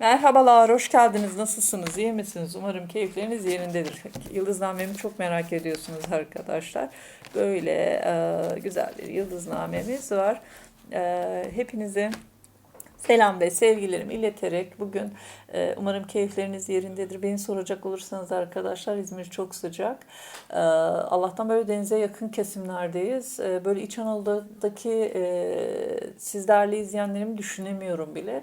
Merhabalar, hoş geldiniz. Nasılsınız? İyi misiniz? Umarım keyifleriniz yerindedir. Yıldıznamemi çok merak ediyorsunuz arkadaşlar. Böyle e, güzel bir yıldıznamemiz var. E, hepinize selam ve sevgilerimi ileterek bugün e, umarım keyifleriniz yerindedir. Beni soracak olursanız arkadaşlar İzmir çok sıcak. E, Allah'tan böyle denize yakın kesimlerdeyiz. E, böyle İç Anadolu'daki e, siz değerli izleyenlerimi düşünemiyorum bile.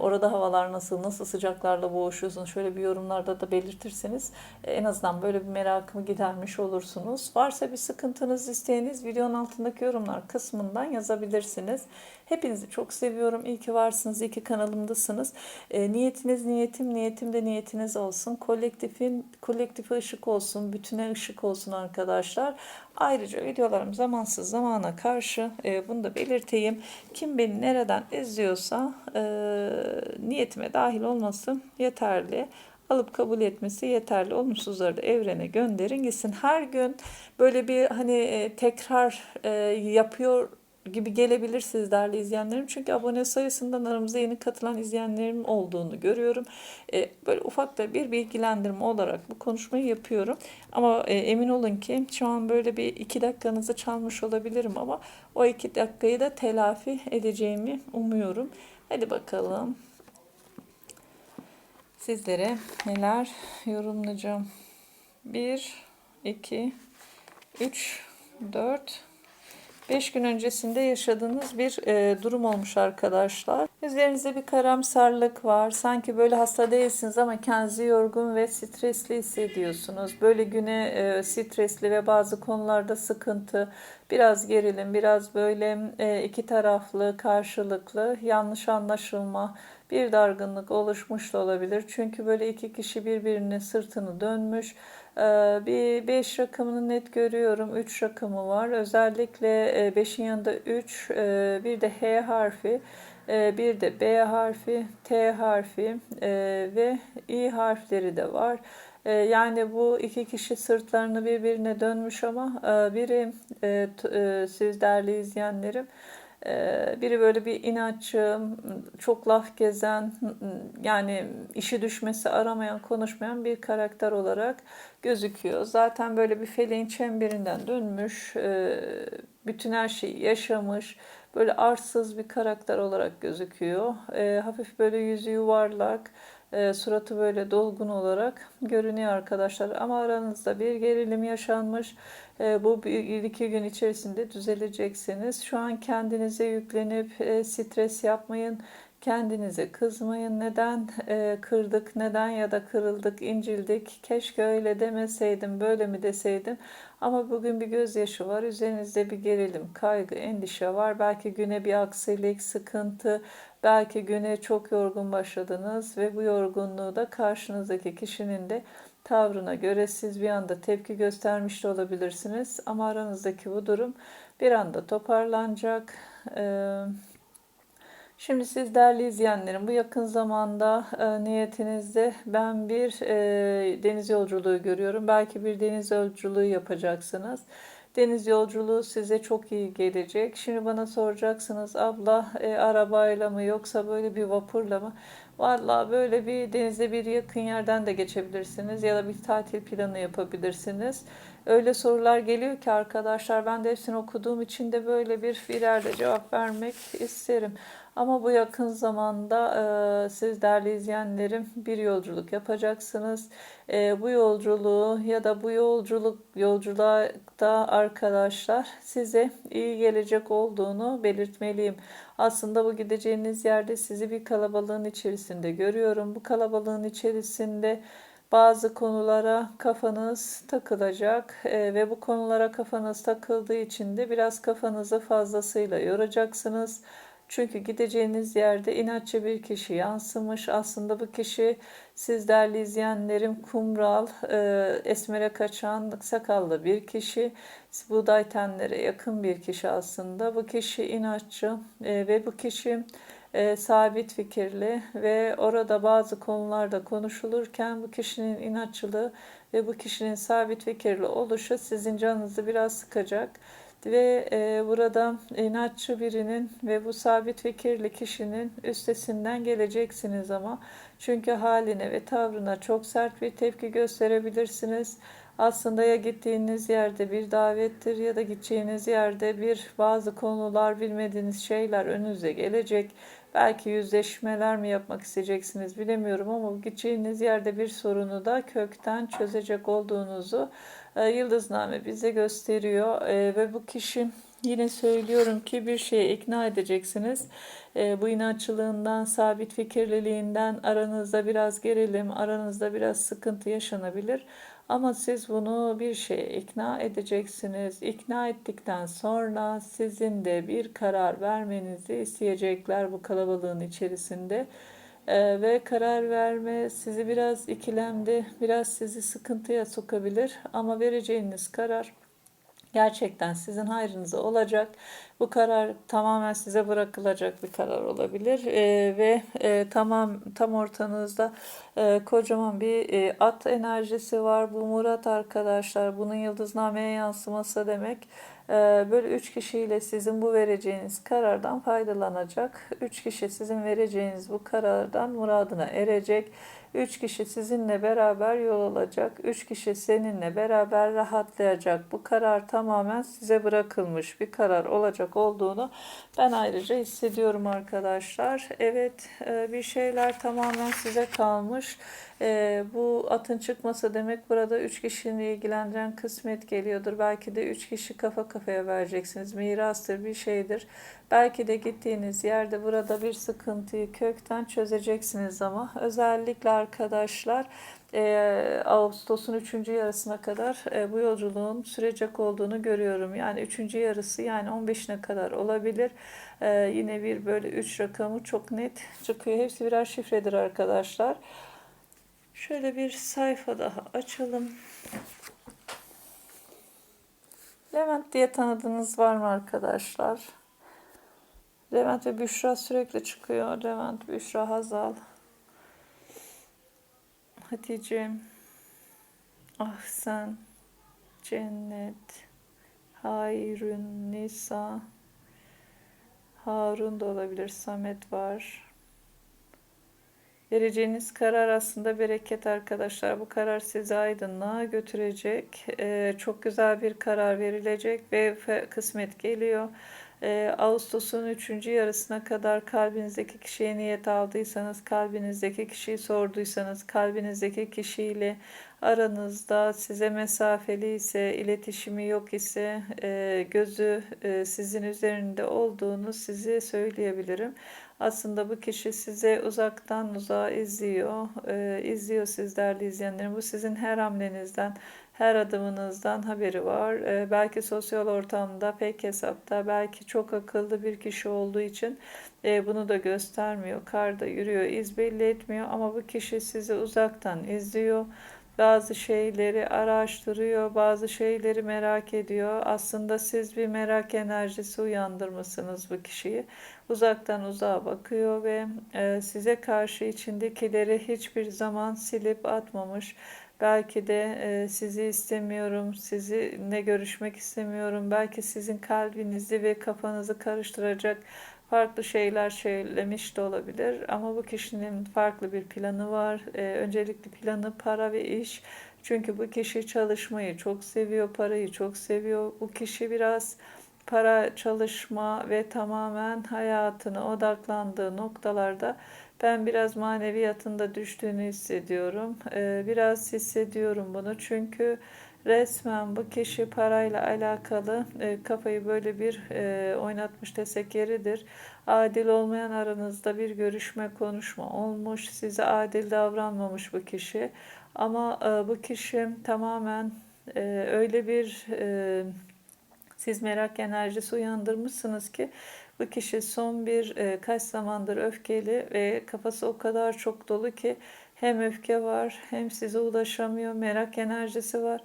Orada havalar nasıl, nasıl sıcaklarla boğuşuyorsunuz? Şöyle bir yorumlarda da belirtirseniz en azından böyle bir merakımı gidermiş olursunuz. Varsa bir sıkıntınız, isteğiniz videonun altındaki yorumlar kısmından yazabilirsiniz. Hepinizi çok seviyorum. İyi ki varsınız, iyi ki kanalımdasınız. E, niyetiniz niyetim, niyetim de niyetiniz olsun. Kolektifin kolektife ışık olsun, bütüne ışık olsun arkadaşlar. Ayrıca videolarım zamansız zamana karşı e, bunu da belirteyim. Kim beni nereden izliyorsa e, niyetime dahil olması yeterli alıp kabul etmesi yeterli. Olumsuzları da evrene gönderin gitsin. Her gün böyle bir hani e, tekrar e, yapıyor gibi gelebilir siz değerli izleyenlerim. Çünkü abone sayısından aramıza yeni katılan izleyenlerim olduğunu görüyorum. E, böyle ufak da bir bilgilendirme olarak bu konuşmayı yapıyorum. Ama e, emin olun ki şu an böyle bir iki dakikanızı çalmış olabilirim ama o iki dakikayı da telafi edeceğimi umuyorum. Hadi bakalım sizlere neler yorumlayacağım. 1, 2, 3, 4, 5 gün öncesinde yaşadığınız bir e, durum olmuş arkadaşlar. Üzerinizde bir karamsarlık var. Sanki böyle hasta değilsiniz ama kendinizi yorgun ve stresli hissediyorsunuz. Böyle güne e, stresli ve bazı konularda sıkıntı, biraz gerilim, biraz böyle e, iki taraflı, karşılıklı, yanlış anlaşılma, bir dargınlık oluşmuş da olabilir. Çünkü böyle iki kişi birbirine sırtını dönmüş. Ee, bir 5 rakamını net görüyorum. 3 rakamı var. Özellikle 5'in yanında 3, e, bir de H harfi, e, bir de B harfi, T harfi e, ve İ harfleri de var. Yani bu iki kişi sırtlarını birbirine dönmüş ama biri siz değerli izleyenlerim biri böyle bir inatçı, çok laf gezen, yani işi düşmesi aramayan, konuşmayan bir karakter olarak gözüküyor. Zaten böyle bir feleğin çemberinden dönmüş, bütün her şeyi yaşamış, böyle arsız bir karakter olarak gözüküyor. Hafif böyle yüzü yuvarlak, suratı böyle dolgun olarak görünüyor arkadaşlar. Ama aranızda bir gerilim yaşanmış. E, bu bir iki gün içerisinde düzeleceksiniz. Şu an kendinize yüklenip e, stres yapmayın. Kendinize kızmayın. Neden e, kırdık, neden ya da kırıldık, incildik. Keşke öyle demeseydim, böyle mi deseydim. Ama bugün bir gözyaşı var. Üzerinizde bir gerilim, kaygı, endişe var. Belki güne bir aksilik, sıkıntı, belki güne çok yorgun başladınız ve bu yorgunluğu da karşınızdaki kişinin de tavrına göre siz bir anda tepki göstermiş de olabilirsiniz. Ama aranızdaki bu durum bir anda toparlanacak. Ee, şimdi siz değerli izleyenlerim bu yakın zamanda e, niyetinizde ben bir e, deniz yolculuğu görüyorum. Belki bir deniz yolculuğu yapacaksınız. Deniz yolculuğu size çok iyi gelecek. Şimdi bana soracaksınız abla e, arabayla mı yoksa böyle bir vapurla mı? Valla böyle bir denizde bir yakın yerden de geçebilirsiniz ya da bir tatil planı yapabilirsiniz. Öyle sorular geliyor ki arkadaşlar ben de hepsini okuduğum için de böyle bir birer de cevap vermek isterim. Ama bu yakın zamanda e, siz değerli izleyenlerim bir yolculuk yapacaksınız. E, bu yolculuğu ya da bu yolculuk yolculukta arkadaşlar size iyi gelecek olduğunu belirtmeliyim. Aslında bu gideceğiniz yerde sizi bir kalabalığın içerisinde görüyorum. Bu kalabalığın içerisinde bazı konulara kafanız takılacak e, ve bu konulara kafanız takıldığı için de biraz kafanızı fazlasıyla yoracaksınız. Çünkü gideceğiniz yerde inatçı bir kişi yansımış. Aslında bu kişi siz değerli izleyenlerim kumral, e, esmere kaçan sakallı bir kişi. Buğday tenlere yakın bir kişi aslında. Bu kişi inatçı e, ve bu kişi e, sabit fikirli ve orada bazı konularda konuşulurken bu kişinin inatçılığı ve bu kişinin sabit fikirli oluşu sizin canınızı biraz sıkacak. Ve e, burada inatçı birinin ve bu sabit fikirli kişinin üstesinden geleceksiniz ama çünkü haline ve tavrına çok sert bir tepki gösterebilirsiniz. Aslında ya gittiğiniz yerde bir davettir ya da gideceğiniz yerde bir bazı konular bilmediğiniz şeyler önünüze gelecek. Belki yüzleşmeler mi yapmak isteyeceksiniz bilemiyorum ama gideceğiniz yerde bir sorunu da kökten çözecek olduğunuzu Yıldızname bize gösteriyor e, ve bu kişi yine söylüyorum ki bir şeye ikna edeceksiniz. E, bu inatçılığından, sabit fikirliliğinden aranızda biraz gerilim, aranızda biraz sıkıntı yaşanabilir. Ama siz bunu bir şeye ikna edeceksiniz. İkna ettikten sonra sizin de bir karar vermenizi isteyecekler bu kalabalığın içerisinde. Ee, ve karar verme sizi biraz ikilemde, biraz sizi sıkıntıya sokabilir. Ama vereceğiniz karar gerçekten sizin hayrınıza olacak. Bu karar tamamen size bırakılacak bir karar olabilir e, ve e, tamam tam ortanızda e, kocaman bir e, at enerjisi var. Bu Murat arkadaşlar bunun yıldıznameye yansıması demek. E, böyle üç kişiyle sizin bu vereceğiniz karardan faydalanacak. Üç kişi sizin vereceğiniz bu karardan muradına erecek. Üç kişi sizinle beraber yol alacak. Üç kişi seninle beraber rahatlayacak. Bu karar tamamen size bırakılmış bir karar olacak olduğunu ben ayrıca hissediyorum arkadaşlar. Evet e, bir şeyler tamamen size kalmış. E, bu atın çıkması demek burada üç kişinin ilgilendiren kısmet geliyordur. Belki de üç kişi kafa kafaya vereceksiniz. Mirastır bir şeydir. Belki de gittiğiniz yerde burada bir sıkıntıyı kökten çözeceksiniz ama özellikle arkadaşlar e, Ağustos'un 3. yarısına kadar e, bu yolculuğun sürecek olduğunu görüyorum. Yani 3. yarısı yani 15'ine kadar olabilir. E, yine bir böyle 3 rakamı çok net çıkıyor. Hepsi birer şifredir arkadaşlar. Şöyle bir sayfa daha açalım. Levent diye tanıdığınız var mı arkadaşlar? Levent ve Büşra sürekli çıkıyor. Levent, Büşra, Hazal. Hatice. Ahsen. Cennet. Hayrun, Nisa. Harun da olabilir. Samet var. Vereceğiniz karar aslında bereket arkadaşlar. Bu karar sizi aydınlığa götürecek. Ee, çok güzel bir karar verilecek ve kısmet geliyor. Ee, Ağustos'un 3. yarısına kadar kalbinizdeki kişiye niyet aldıysanız, kalbinizdeki kişiyi sorduysanız, kalbinizdeki kişiyle aranızda size mesafeli ise, iletişimi yok ise, e, gözü e, sizin üzerinde olduğunu size söyleyebilirim. Aslında bu kişi size uzaktan uzağa izliyor, e, izliyor siz değerli. Bu sizin her hamlenizden, her adımınızdan haberi var. E, belki sosyal ortamda, pek hesapta, belki çok akıllı bir kişi olduğu için e, bunu da göstermiyor. Karda yürüyor, iz belli etmiyor ama bu kişi sizi uzaktan izliyor bazı şeyleri araştırıyor, bazı şeyleri merak ediyor. Aslında siz bir merak enerjisi uyandırmışsınız bu kişiyi. Uzaktan uzağa bakıyor ve e, size karşı içindekileri hiçbir zaman silip atmamış. Belki de e, sizi istemiyorum, sizinle görüşmek istemiyorum. Belki sizin kalbinizi ve kafanızı karıştıracak farklı şeyler söylemiş de olabilir ama bu kişinin farklı bir planı var. Ee, öncelikli planı para ve iş. Çünkü bu kişi çalışmayı çok seviyor, parayı çok seviyor. Bu kişi biraz para, çalışma ve tamamen hayatına odaklandığı noktalarda ben biraz maneviyatında düştüğünü hissediyorum. Ee, biraz hissediyorum bunu çünkü resmen bu kişi parayla alakalı e, kafayı böyle bir e, oynatmış desek yeridir. Adil olmayan aranızda bir görüşme konuşma olmuş. Size adil davranmamış bu kişi. Ama e, bu kişi tamamen e, öyle bir e, siz merak enerjisi uyandırmışsınız ki bu kişi son bir e, kaç zamandır öfkeli ve kafası o kadar çok dolu ki hem öfke var hem size ulaşamıyor, merak enerjisi var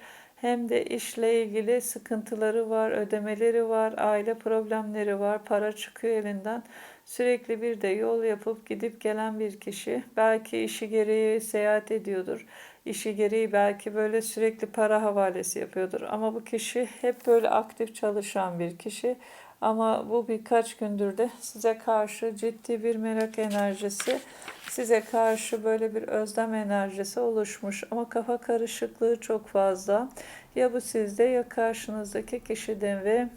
hem de işle ilgili sıkıntıları var, ödemeleri var, aile problemleri var, para çıkıyor elinden. Sürekli bir de yol yapıp gidip gelen bir kişi. Belki işi gereği seyahat ediyordur. İşi gereği belki böyle sürekli para havalesi yapıyordur. Ama bu kişi hep böyle aktif çalışan bir kişi. Ama bu birkaç gündür de size karşı ciddi bir merak enerjisi, size karşı böyle bir özlem enerjisi oluşmuş. Ama kafa karışıklığı çok fazla. Ya bu sizde ya karşınızdaki kişiden ve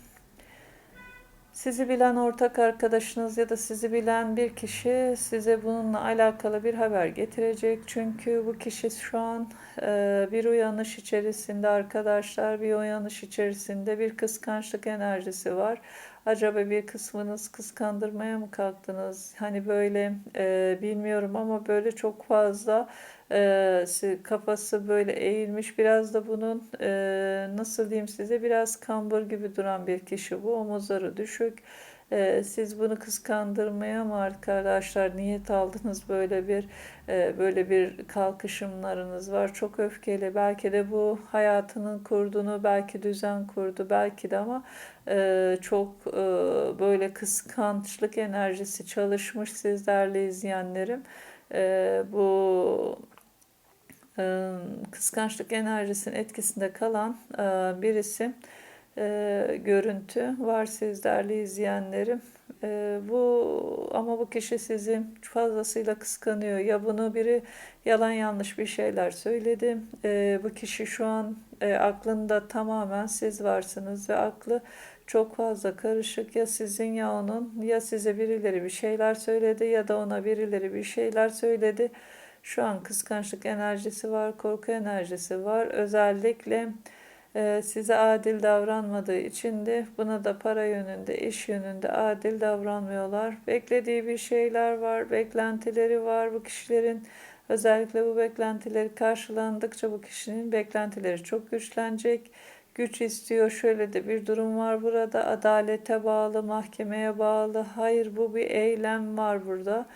sizi bilen ortak arkadaşınız ya da sizi bilen bir kişi size bununla alakalı bir haber getirecek. Çünkü bu kişi şu an e, bir uyanış içerisinde arkadaşlar, bir uyanış içerisinde bir kıskançlık enerjisi var. Acaba bir kısmınız kıskandırmaya mı kalktınız? Hani böyle e, bilmiyorum ama böyle çok fazla e, kafası böyle eğilmiş. Biraz da bunun e, nasıl diyeyim size biraz kambur gibi duran bir kişi bu. Omuzları düşük. E, siz bunu kıskandırmaya mı arkadaşlar niyet aldınız böyle bir e, böyle bir kalkışımlarınız var. Çok öfkeli. Belki de bu hayatının kurduğunu belki düzen kurdu belki de ama e, çok e, böyle kıskançlık enerjisi çalışmış sizlerle izleyenlerim. E, bu kıskançlık enerjisinin etkisinde kalan e, birisi e, görüntü var sizlerle izleyenlerim. E, bu ama bu kişi sizi fazlasıyla kıskanıyor. Ya bunu biri yalan yanlış bir şeyler söyledi. Bu kişi şu an e, aklında tamamen siz varsınız ve aklı çok fazla karışık ya sizin ya onun ya size birileri bir şeyler söyledi ya da ona birileri bir şeyler söyledi. Şu an kıskançlık enerjisi var, korku enerjisi var. Özellikle e, size adil davranmadığı için de buna da para yönünde, iş yönünde adil davranmıyorlar. Beklediği bir şeyler var, beklentileri var bu kişilerin. Özellikle bu beklentileri karşılandıkça bu kişinin beklentileri çok güçlenecek. Güç istiyor. Şöyle de bir durum var burada. Adalete bağlı, mahkemeye bağlı. Hayır bu bir eylem var burada.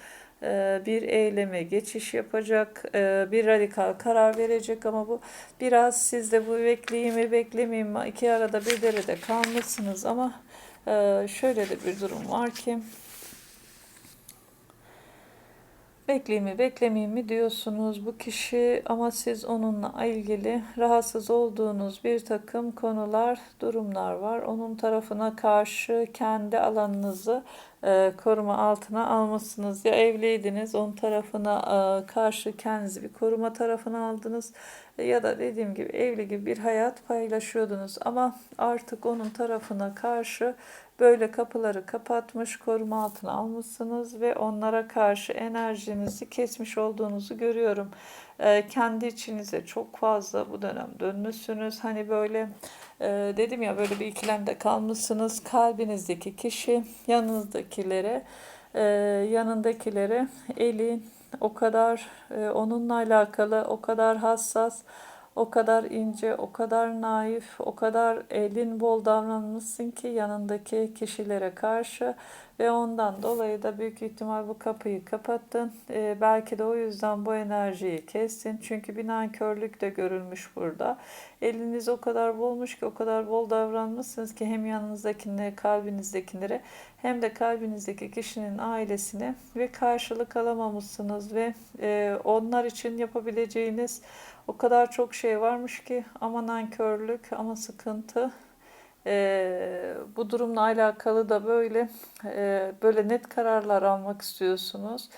E, bir eyleme geçiş yapacak, e, bir radikal karar verecek ama bu biraz siz de bu bekleyeyim mi beklemeyeyim mi? İki arada bir derede kalmışsınız ama e, şöyle de bir durum var ki Bekleyeyim mi beklemeyeyim mi diyorsunuz bu kişi ama siz onunla ilgili rahatsız olduğunuz bir takım konular, durumlar var. Onun tarafına karşı kendi alanınızı e, koruma altına almışsınız. Ya evliydiniz onun tarafına e, karşı kendinizi bir koruma tarafına aldınız ya da dediğim gibi evli gibi bir hayat paylaşıyordunuz ama artık onun tarafına karşı böyle kapıları kapatmış, koruma altına almışsınız ve onlara karşı enerjinizi kesmiş olduğunuzu görüyorum. Ee, kendi içinize çok fazla bu dönem dönmüşsünüz. Hani böyle e, dedim ya böyle bir ikilemde kalmışsınız. Kalbinizdeki kişi yanınızdakilere, e, yanındakilere eli o kadar e, onunla alakalı, o kadar hassas, o kadar ince, o kadar naif, o kadar elin bol davranmışsın ki yanındaki kişilere karşı ve ondan dolayı da büyük ihtimal bu kapıyı kapattın. Ee, belki de o yüzden bu enerjiyi kestin. Çünkü bir nankörlük de görülmüş burada. Eliniz o kadar bolmuş ki o kadar bol davranmışsınız ki hem yanınızdakilere, kalbinizdekilere hem de kalbinizdeki kişinin ailesine ve karşılık alamamışsınız ve e, onlar için yapabileceğiniz o kadar çok şey varmış ki ama nankörlük ama sıkıntı e, bu durumla alakalı da böyle e, böyle net kararlar almak istiyorsunuz.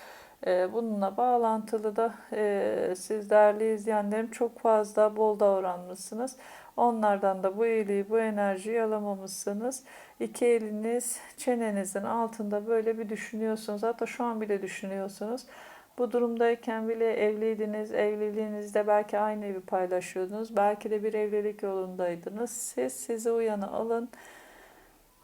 E, bununla bağlantılı da e, siz değerli izleyenlerim çok fazla bol davranmışsınız. Onlardan da bu iyiliği, bu enerjiyi alamamışsınız. İki eliniz çenenizin altında böyle bir düşünüyorsunuz. Hatta şu an bile düşünüyorsunuz. Bu durumdayken bile evliydiniz, evliliğinizde belki aynı evi paylaşıyordunuz, belki de bir evlilik yolundaydınız. Siz size uyanı alın.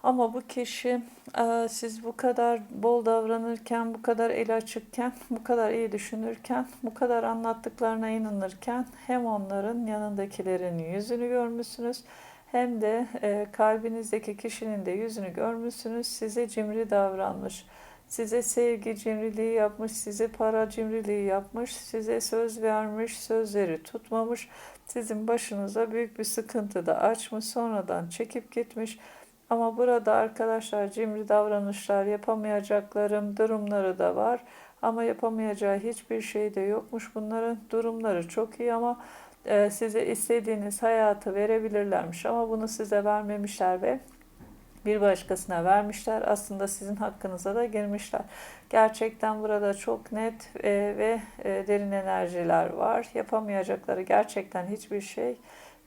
Ama bu kişi e, siz bu kadar bol davranırken, bu kadar el açıkken, bu kadar iyi düşünürken, bu kadar anlattıklarına inanırken hem onların yanındakilerin yüzünü görmüşsünüz hem de e, kalbinizdeki kişinin de yüzünü görmüşsünüz. Size cimri davranmış. Size sevgi cimriliği yapmış, size para cimriliği yapmış, size söz vermiş, sözleri tutmamış, sizin başınıza büyük bir sıkıntı da açmış, sonradan çekip gitmiş. Ama burada arkadaşlar cimri davranışlar yapamayacaklarım durumları da var. Ama yapamayacağı hiçbir şey de yokmuş. Bunların durumları çok iyi ama e, size istediğiniz hayatı verebilirlermiş. Ama bunu size vermemişler ve bir başkasına vermişler. Aslında sizin hakkınıza da girmişler. Gerçekten burada çok net e, ve e, derin enerjiler var. Yapamayacakları gerçekten hiçbir şey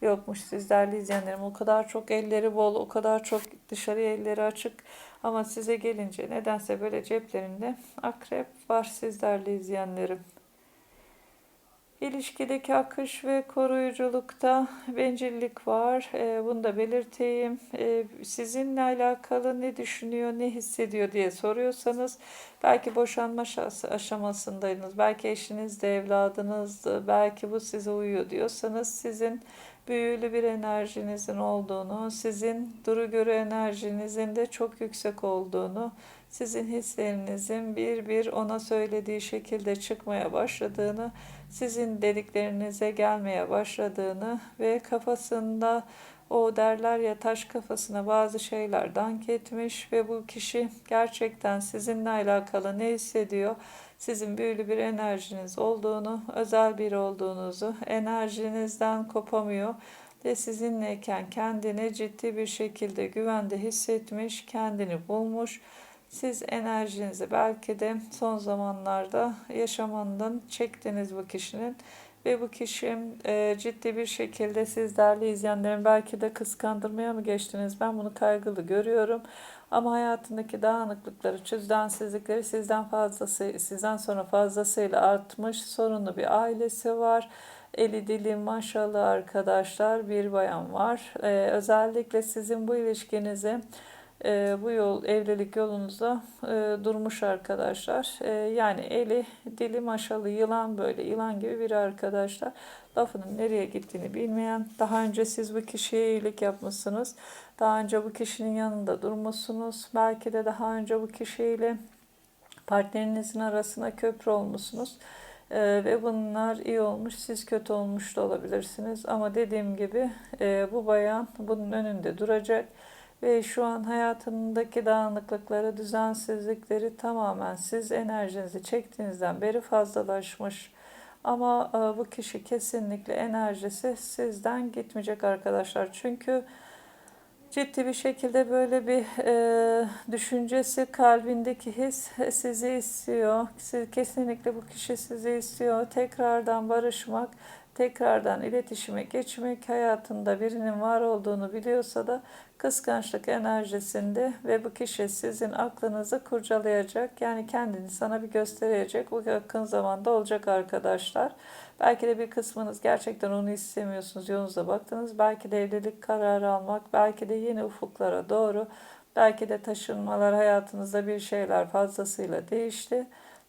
yokmuş. Siz değerli izleyenlerim o kadar çok elleri bol, o kadar çok dışarıya elleri açık. Ama size gelince nedense böyle ceplerinde akrep var siz değerli izleyenlerim. İlişkideki akış ve koruyuculukta bencillik var. E, bunu da belirteyim. E, sizinle alakalı ne düşünüyor, ne hissediyor diye soruyorsanız belki boşanma aşamasındaydınız. Belki eşiniz de evladınızdı. Belki bu size uyuyor diyorsanız sizin büyülü bir enerjinizin olduğunu, sizin duru görü enerjinizin de çok yüksek olduğunu, sizin hislerinizin bir bir ona söylediği şekilde çıkmaya başladığını, sizin dediklerinize gelmeye başladığını ve kafasında o derler ya taş kafasına bazı şeyler dank etmiş ve bu kişi gerçekten sizinle alakalı ne hissediyor? Sizin büyülü bir enerjiniz olduğunu, özel biri olduğunuzu, enerjinizden kopamıyor ve sizinleyken kendini ciddi bir şekilde güvende hissetmiş, kendini bulmuş. Siz enerjinizi belki de son zamanlarda yaşamından çektiniz bu kişinin ve bu kişi e, ciddi bir şekilde siz değerli izleyenlerin belki de kıskandırmaya mı geçtiniz? Ben bunu kaygılı görüyorum. Ama hayatındaki dağınıklıkları, çözdensizlikleri sizden fazlası, sizden sonra fazlasıyla artmış. Sorunlu bir ailesi var. Eli dili maşallah arkadaşlar bir bayan var. Ee, özellikle sizin bu ilişkinizi e, bu yol evlilik yolunuzda e, durmuş arkadaşlar. E, yani eli dili maşalı yılan böyle yılan gibi bir arkadaşlar. Lafının nereye gittiğini bilmeyen daha önce siz bu kişiye iyilik yapmışsınız. Daha önce bu kişinin yanında durmuşsunuz. Belki de daha önce bu kişiyle partnerinizin arasına köprü olmuşsunuz. Ee, ve bunlar iyi olmuş, siz kötü olmuş da olabilirsiniz. Ama dediğim gibi e, bu bayan bunun önünde duracak ve şu an hayatındaki dağınıklıkları, düzensizlikleri tamamen siz enerjinizi çektiğinizden beri fazlalaşmış. Ama e, bu kişi kesinlikle enerjisi sizden gitmeyecek arkadaşlar. Çünkü ciddi bir şekilde böyle bir e, düşüncesi, kalbindeki his sizi istiyor. Siz, kesinlikle bu kişi sizi istiyor. Tekrardan barışmak, tekrardan iletişime geçmek, hayatında birinin var olduğunu biliyorsa da kıskançlık enerjisinde ve bu kişi sizin aklınızı kurcalayacak. Yani kendini sana bir gösterecek. Bu yakın zamanda olacak arkadaşlar. Belki de bir kısmınız gerçekten onu istemiyorsunuz. Yolunuza baktınız. Belki de evlilik kararı almak, belki de yeni ufuklara doğru, belki de taşınmalar hayatınızda bir şeyler fazlasıyla değişti.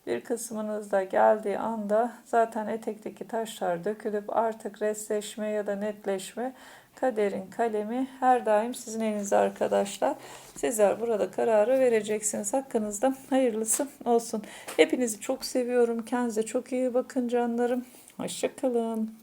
Bir kısmınız da geldiği anda zaten etekteki taşlar dökülüp artık resleşme ya da netleşme kaderin kalemi her daim sizin elinizde arkadaşlar. Sizler burada kararı vereceksiniz. Hakkınızda hayırlısı olsun. Hepinizi çok seviyorum. Kendinize çok iyi bakın canlarım. Hoşçakalın.